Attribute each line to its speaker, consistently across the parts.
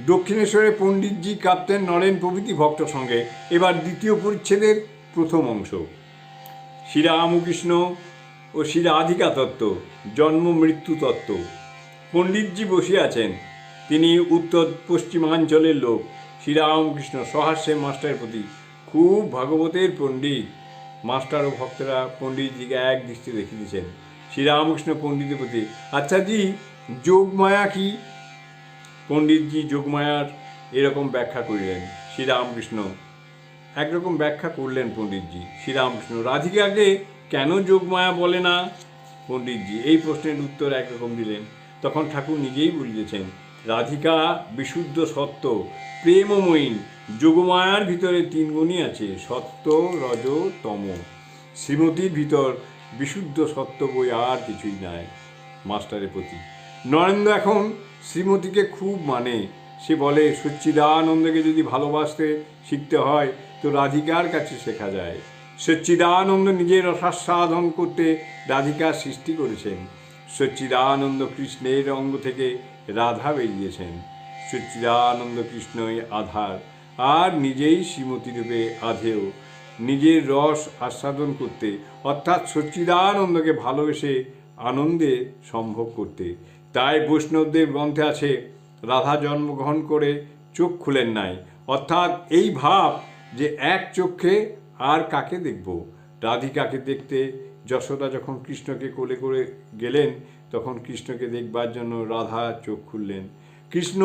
Speaker 1: দক্ষিণেশ্বরে পণ্ডিতজি কাঁপতেন নরেন প্রভৃতি ভক্ত সঙ্গে। এবার দ্বিতীয় পরিচ্ছেদের প্রথম অংশ। শ্রীরামকৃষ্ণ ও শ্রী রাধিকা তত্ত্ব, জন্ম মৃত্যু তত্ত্ব। পণ্ডিতজি বসে আছেন। তিনি উত্তর পশ্চিমাঞ্চলের লোক। শ্রীরামকৃষ্ণ সহাস্যের মাস্টারের প্রতি খুব ভাগবতের পণ্ডিত। মাস্টার ও ভক্তরা পণ্ডিতজিকে এক দৃষ্টি দেখে দিয়েছেন শ্রীরামকৃষ্ণ পণ্ডিতের প্রতি আচ্ছা জি, যোগমায়া কি? পণ্ডিতজি যোগমায়ার এরকম ব্যাখ্যা করিলেন, শ্রীরামকৃষ্ণ। একরকম ব্যাখ্যা করলেন পণ্ডিতজি, শ্রীরামকৃষ্ণ। রাধিকাকে কেন যোগমায়া বলে না? পণ্ডিতজি এই প্রশ্নের উত্তর একরকম দিলেন। তখন ঠাকুর নিজেই বলিয়েছেন রাধিকা বিশুদ্ধ সত্য, প্রেমময়ী, যোগমায়ার ভিতরে তিন গুণই আছে, সত্য, রজ, তম। শ্রীমতীর ভিতর বিশুদ্ধ সত্য বই আর কিছুই নাই, মাস্টারের প্রতি। নরেন্দ্র এখন শ্রীমতীকে খুব মানে। সে বলে, সচ্চিদানন্দকে যদি ভালোবাসতে শিখতে হয়, তো রাধিকার কাছে শেখা যায়। সচ্চিদানন্দ নিজের রসাস্বাদন করতে রাধিকার সৃষ্টি করেছেন। সচ্চিদানন্দ কৃষ্ণের অঙ্গ থেকে রাধা বেরিয়েছেন। সচ্চিদানন্দ কৃষ্ণই আধার, আর নিজেই শ্রীমতী রূপে আধেয়। নিজের রস আস্বাদন করতে, অর্থাৎ সচ্চিদানন্দকে ভালোবেসে আনন্দে সম্ভব করতে তাই বৈষ্ণবদেব গ্রন্থে আছে, রাধা জন্মগ্রহণ করে চোখ খুলেন নাই। অর্থাৎ এই ভাব যে এক চোখে আর কাকে দেখব? রাধিকাকে দেখতে যশোদা যখন কৃষ্ণকে কোলে করে গেলেন, তখন কৃষ্ণকে দেখবার জন্য রাধা চোখ খুললেন। কৃষ্ণ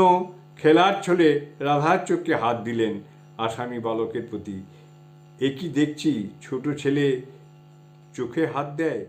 Speaker 1: খেলার ছলে রাধার চোখকে হাত দিলেন আসামি বালকের প্রতি। এ কি দেখছি? ছোট ছেলে চোখে হাত দেয়?